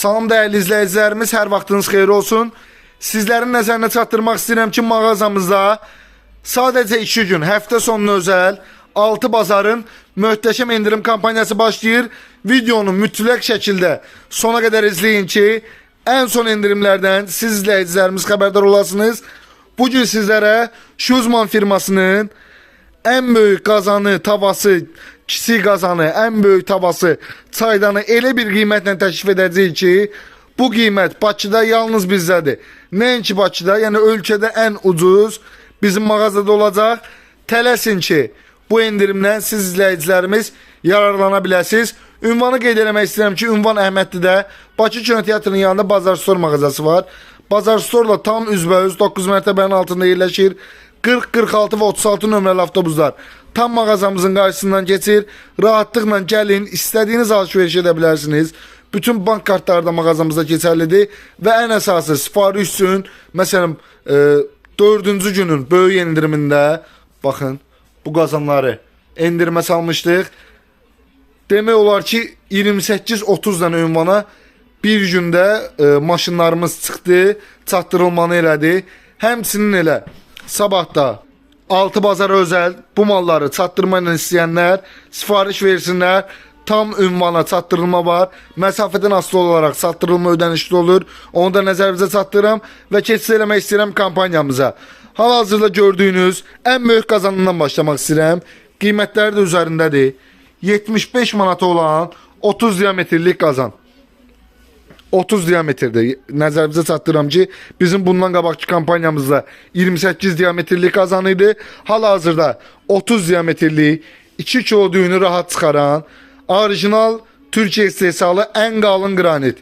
Salam dəyərli izləyicilərimiz, hər vaxtınız xeyir olsun. Sizlərin nəzərinə çatdırmaq istəyirəm ki, mağazamızda sadəcə 2 gün, həftə sonuna özəl 6 bazarın möhtəşəm endirim kampaniyası başlayır. Videonu mütləq şəkildə sona qədər izləyin ki, ən son endirimlərdən siz izləyicilərimiz xəbərdar olasınız. Bu gün sizlərə Şuzman firmasının ən böyük qazanı, tavası, kiçik qazanı, ən böyük tavası, çaydanı elə bir qiymətlə təklif edəcəyik ki, bu qiymət Bakıda yalnız bizdədir. Nəinki Bakıda, yəni ölkədə ən ucuz bizim mağazada olacaq. Tələsin ki, bu endirimdən siz izləyicilərimiz yararlana biləsiniz. Ünvanı qeyd eləmək istəyirəm ki, ünvan Əhmədlidə Bakı Kino Teatrının yanında Bazar Store mağazası var. Bazar Store'la tam üzbəüz 9 mərtəbənin altında yerləşir. 40, 46 və 36 nömrəli avtobuslar tam mağazamızın qarşısından keçir. Rahatlıqla gəlin, istədiyiniz alış-veriş edə bilərsiniz. Bütün bank kartları da mağazamızda keçərlidir və ən əsası sifariş üçün məsələn e, 4-cü günün böyük endirimində baxın bu qazanları endirmə salmışdıq. Demək olar ki 28-30 dənə ünvana bir gündə e, maşınlarımız çıxdı, çatdırılmanı elədi. Həmçinin elə sabah da 6 bazara özəl bu malları çatdırma ilə istəyənlər sifariş versinlər. Tam ünvana çatdırılma var. Məsafədən asılı olaraq çatdırılma ödənişli olur. Onu da nəzərinizə çatdırıram və keçid eləmək istəyirəm kampaniyamıza. Hal-hazırda gördüyünüz ən böyük qazanından başlamaq istəyirəm. Qiymətləri də üzərindədir. 75 manata olan 30 diametrlik qazan. 30 diametrdə nəzərinizə çatdırıram ki, bizim bundan qabaqki kampaniyamızda 28 diametrlik qazan idi. Hal-hazırda 30 diametrlik 2 kilo düyünü rahat çıxaran orijinal Türkiyə istehsalı ən qalın qranit.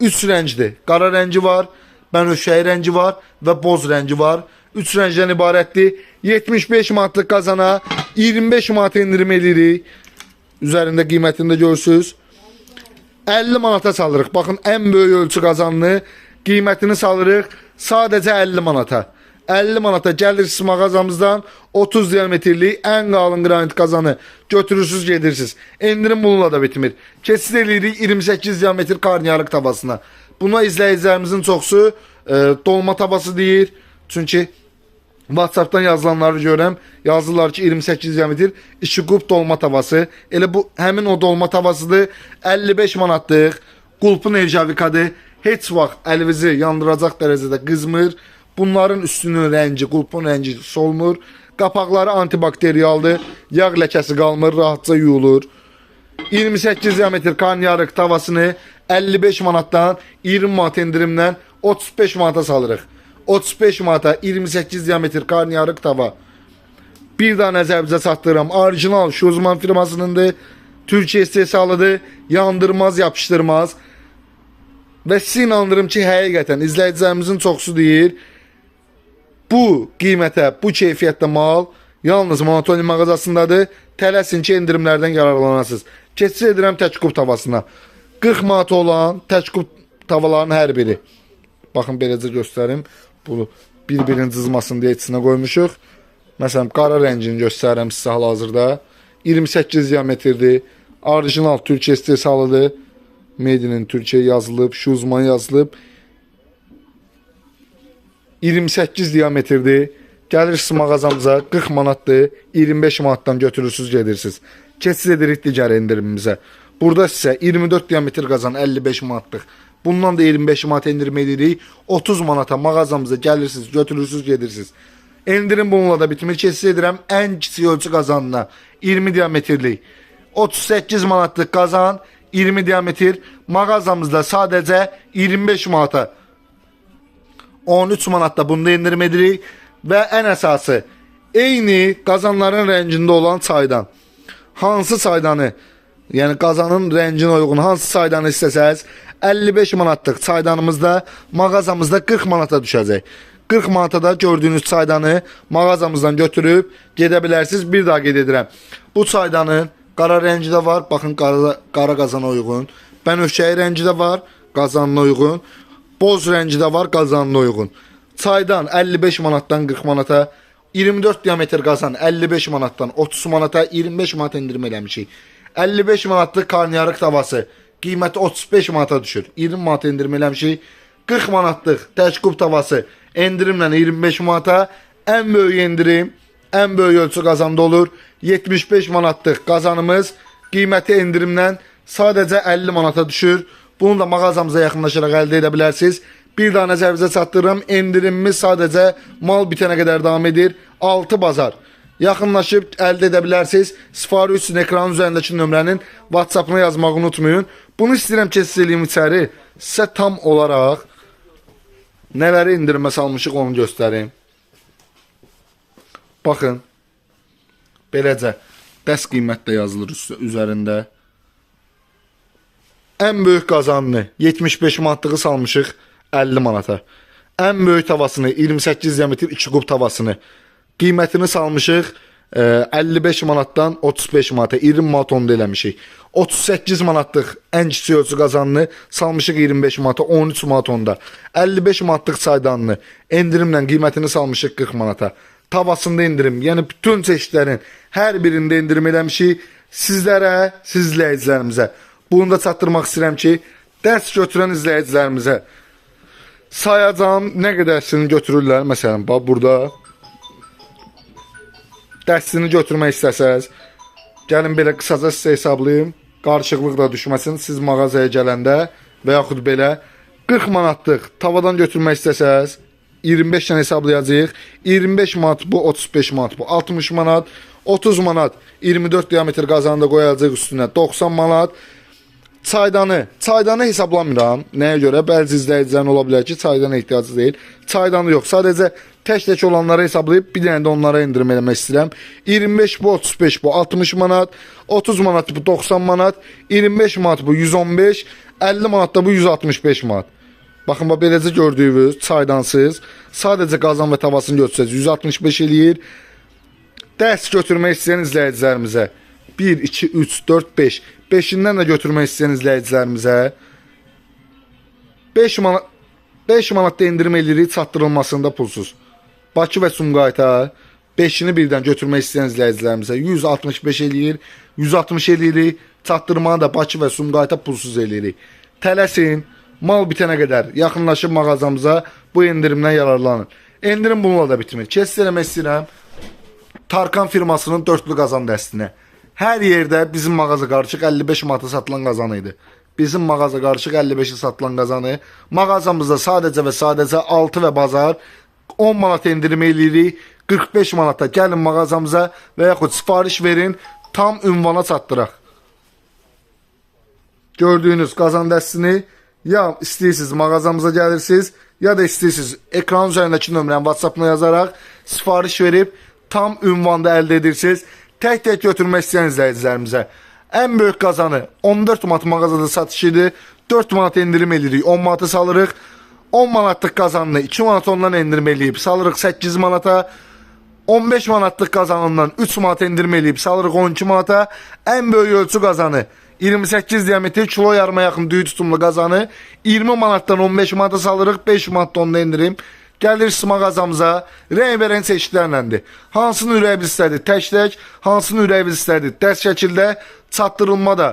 3 rəngdir. Qara rəngi var, bənövşəyi rəngi var və boz rəngi var. 3 rəngdən ibarətdir. 75 manatlıq qazana 25 manat endirim edirik. Üzərində qiymətini də görürsüz. 50 manata salırıq. Baxın ən böyük ölçü qazanını qiymətini salırıq sadəcə 50 manata. 50 manata gəlirsiniz mağazamızdan 30 diametrlik ən qalın qranit qazanı götürürsüz gedirsiniz. Endirim bununla da bitmir. Keçid eləyirik 28 diametr karniyarıq tavasına. Buna izləyicilərimizin çoxsu e, dolma tavası deyir. Çünki WhatsApp'tan yazılanları görürəm. Yazırlar ki 28 diametr 2 kub dolma tavası. Elə bu həmin o dolma tavasıdır. 55 manatlıq. Qulpun Erjavikadır. Heç vaxt əlinizi yandıracaq dərəcədə qızmır. Bunların üstünün rəngi, qulpun rəngi solmur. Qapaqları antibakterialdır. Yağ ləkəsi qalmır, rahatca yuyulur. 28 diametr karnıyarıq tavasını 55 manatdan 20 manat endirimlə 35 manata salırıq. 35 manata 28 diametr karnıyarıq tava. Bir daha nəzərinizə çatdırıram. Orijinal Şuzman firmasınındır. Türkiyə istehsalıdır. Yandırmaz, yapışdırmaz. Və sizi inandırım ki, həqiqətən izləyicilərimizin çoxsu deyir. Bu qiymətə, bu keyfiyyətdə mal yalnız Monotoni mağazasındadır. Tələsin ki, endirimlərdən yararlanasınız. Keçid edirəm təkub tavasına. 40 manat olan təkub tavaların hər biri. Baxın beləcə göstərim. Bunu bir-birinin cızmasın deyə içinə qoymuşuq. Məsələn, qara rəngini göstərirəm sizə hal-hazırda. 28 diametrdir. Orijinal Türkiyə istehsalıdır. Made in Türkiyə yazılıb, Şuzman yazılıb. 28 diametrdir. Gəlirsiniz mağazamıza 40 manatdır. 25 manatdan götürürsüz gedirsiniz. Keçid edirik digər endirimimizə. Burada sizə 24 diametr qazan 55 manatlıq. Bundan da 25 manat endirim edirik. 30 manata mağazamıza gəlirsiniz, götürürsüz gedirsiniz. Endirim bununla da bitmir. Keçid edirəm ən kiçik ölçü qazanına 20 diametrlik. 38 manatlıq qazan 20 diametr mağazamızda sadəcə 25 manata 13 manatda bunda endirim edirik və ən əsası eyni qazanların rəngində olan çaydan. Hansı çaydanı, yəni qazanın rənginə uyğun hansı çaydanı istəsəz 55 manatlıq çaydanımızda mağazamızda 40 manata düşəcək. 40 manata da gördüyünüz çaydanı mağazamızdan götürüb gedə bilərsiniz. Bir daha qeyd edirəm. Bu çaydanın qara rəngi də var. Baxın qara, qara qazana uyğun. Bənövşəyi rəngi də var. Qazanına uyğun. Boz rəngi də var qazanına uyğun. Çaydan 55 manatdan 40 manata, 24 diametr qazan 55 manatdan 30 manata, 25 manat endirim eləmişik. 55 manatlıq karnıyarıq tavası qiyməti 35 manata düşür. 20 manat endirim eləmişik. 40 manatlıq təşkub tavası endirimlə 25 manata, ən böyük endirim, ən böyük ölçü qazanda olur. 75 manatlıq qazanımız qiyməti endirimlə sadəcə 50 manata düşür. Bunu da mağazamıza yaxınlaşaraq əldə edə bilərsiniz. Bir daha nəzərinizə çatdırıram. Endirimimiz sadəcə mal bitənə qədər davam edir. 6 bazar. Yaxınlaşıb əldə edə bilərsiniz. Sifariş üçün ekranın üzərindəki nömrənin WhatsApp-ına yazmağı unutmayın. Bunu istəyirəm ki, siz eləyim içəri. Sizə tam olaraq nələri endirimə salmışıq onu göstərim. Baxın. Beləcə dəst qiymət də yazılır üzərində. Ən böyük qazanını 75 manatlığı salmışıq 50 manata. Ən böyük tavasını 28 diametr 2 kub tavasını qiymətini salmışıq e, 55 manatdan 35 manata 20 manat onda eləmişik. 38 manatlıq ən kiçik ölçü qazanını salmışıq 25 manata 13 manat onda. 55 manatlıq çaydanını endirimlə qiymətini salmışıq 40 manata. Tavasında endirim, yəni bütün çeşidlərin hər birində endirim eləmişik sizlərə, siz izləyicilərimizə. Bunu da çatdırmaq istəyirəm ki, dərs götürən izləyicilərimizə sayacağım nə qədərsini götürürlər. Məsələn, bax burada dərsini götürmək istəsəz, gəlin belə qısaca sizə hesablayım. Qarışıqlıq da düşməsin siz mağazaya gələndə və yaxud belə 40 manatlıq tavadan götürmək istəsəz 25 dənə hesablayacağıq. 25 manat bu, 35 manat bu, 60 manat, 30 manat 24 diametr qazanı da qoyacağıq üstünə 90 manat. Çaydanı, çaydanı hesablamıram. Nəyə görə? Bəzi izləyicilərin ola bilər ki, çaydana ehtiyacı deyil. Çaydanı yox, sadəcə tək-tək olanları hesablayıb bir dənə də onlara endirim eləmək istəyirəm. 25 bu, 35 bu, 60 manat, 30 manat bu, 90 manat, 25 manat bu, 115, 50 manat da bu 165 manat. Baxın bax beləcə gördüyünüz çaydansız sadəcə qazan və tavasını götürsəz 165 eləyir. Dərs götürmək istəyən izləyicilərimizə 1 2 3 4 5 5-indən də götürmək istəyən izləyicilərimizə 5 manat 5 manat da endirim eləyirik çatdırılmasında pulsuz. Bakı və Sumqayıta 5-ini birdən götürmək istəyən izləyicilərimizə 165 eləyir, 160 eləyirik, çatdırmanı da Bakı və Sumqayıta pulsuz eləyirik. Tələsin, mal bitənə qədər yaxınlaşıb mağazamıza bu endirimdən yararlanın. Endirim bununla da bitmir. Kesin eləmək istəyirəm. Tarkan firmasının dörtlü qazan dəstinə. Hər yerdə bizim mağaza qarışıq 55 manata satılan qazan idi. Bizim mağaza qarışıq 55-i satılan qazanı mağazamızda sadəcə və sadəcə 6 və bazar 10 manat endirim eləyirik. 45 manata gəlin mağazamıza və yaxud sifariş verin, tam ünvana çatdıraq. Gördüyünüz qazan dəstini ya istəyirsiniz mağazamıza gəlirsiniz, ya da istəyirsiniz ekran üzərindəki nömrəni WhatsApp-na yazaraq sifariş verib tam ünvanda əldə edirsiniz. Tək-tək götürmək istəyən izləyicilərimizə ən böyük qazanı 14 manat mağazada satış idi. 4 manat endirim eləyirik, 10 manata salırıq. 10 manatlıq qazanını 2 manat ondan endirim eləyib salırıq 8 manata. 15 manatlıq qazanından 3 manat endirim eləyib salırıq 12 manata. Ən böyük ölçü qazanı 28 diametr kilo yarıma yaxın düyü tutumlu qazanı 20 manatdan 15 manata salırıq 5 manat onda endirim. Gəlirsiniz mağazamıza, rəng-bərəng çeşidlərləndir. Hansını ürəyiniz istədi tək-tək, hansını ürəyiniz istədi dərs şəkildə çatdırılma da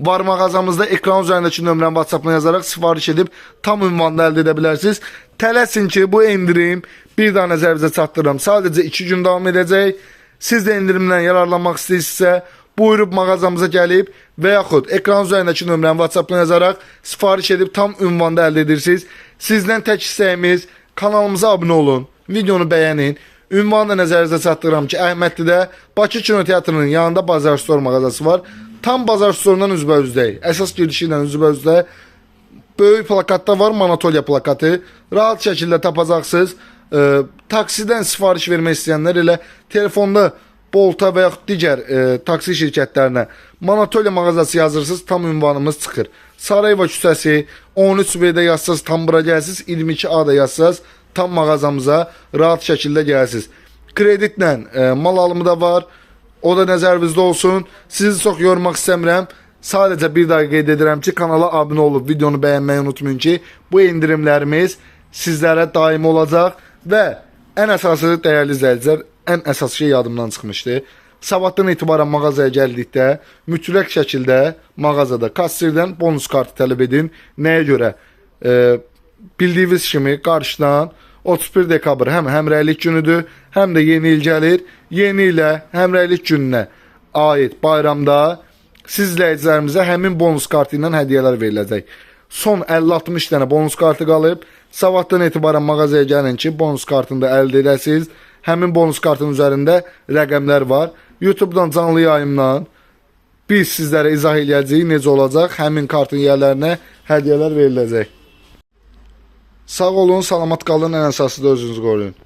var mağazamızda ekran üzərindəki nömrəni WhatsApp-dan yazaraq sifariş edib tam ünvanla əldə edə bilərsiniz. Tələsin ki, bu endirim bir daha nəzərinizə çatdırıram. Sadəcə 2 gün davam edəcək. Siz də endirimdən yararlanmaq istəyirsinizsə, buyurub mağazamıza gəlib və yaxud ekran üzərindəki nömrəni WhatsApp-dan yazaraq sifariş edib tam ünvanda əldə edirsiniz. Sizdən tək istəyimiz kanalımıza abunə olun, videonu bəyənin. Ünvanı da nəzərinizə çatdırıram ki, Əhmədlidə Bakı Kino Teatrının yanında Bazar Store mağazası var. Tam Bazar Store-dan üzbəüzdəyik. Əsas girişi ilə üzbəüzdə böyük plakatda var Manatolya plakatı. Rahat şəkildə tapacaqsınız. E, taksidən sifariş vermək istəyənlər elə telefonda Bolta və yaxud digər e, taksi şirkətlərinə Manatolya mağazası yazırsınız, tam ünvanımız çıxır. Sarayeva küçəsi 13B-də yazsaz tam bura gəlsiniz, 22A-da yazsaz tam mağazamıza rahat şəkildə gəlsiniz. Kreditlə e, mal alımı da var. O da nəzərinizdə olsun. Sizi çox yormaq istəmirəm. Sadəcə bir daha qeyd edirəm ki, kanala abunə olub videonu bəyənməyi unutmayın ki, bu endirimlərimiz sizlərə daimi olacaq və ən əsası dəyərli izləyicilər, ən əsas şey yadımdan çıxmışdı. sabahdan etibarən mağazaya gəldikdə mütləq şəkildə mağazada kassirdən bonus kartı tələb edin. Nəyə görə? E, bildiyiniz kimi qarşıdan 31 dekabr həm həmrəylik günüdür, həm də yeni il gəlir. Yeni ilə həmrəylik gününə aid bayramda siz izləyicilərimizə həmin bonus kartı ilə hədiyyələr veriləcək. Son 50-60 dənə bonus kartı qalıb. Sabahdan etibarən mağazaya gəlin ki, bonus kartını da əldə edəsiniz. Həmin bonus kartının üzərində rəqəmlər var. YouTube-dan canlı yayımdan biz sizlərə izah eləyəcəyik necə olacaq. Həmin kartın yerlərinə hədiyyələr veriləcək. Sağ olun, salamat qalın, ən əsası da özünüzü qoruyun.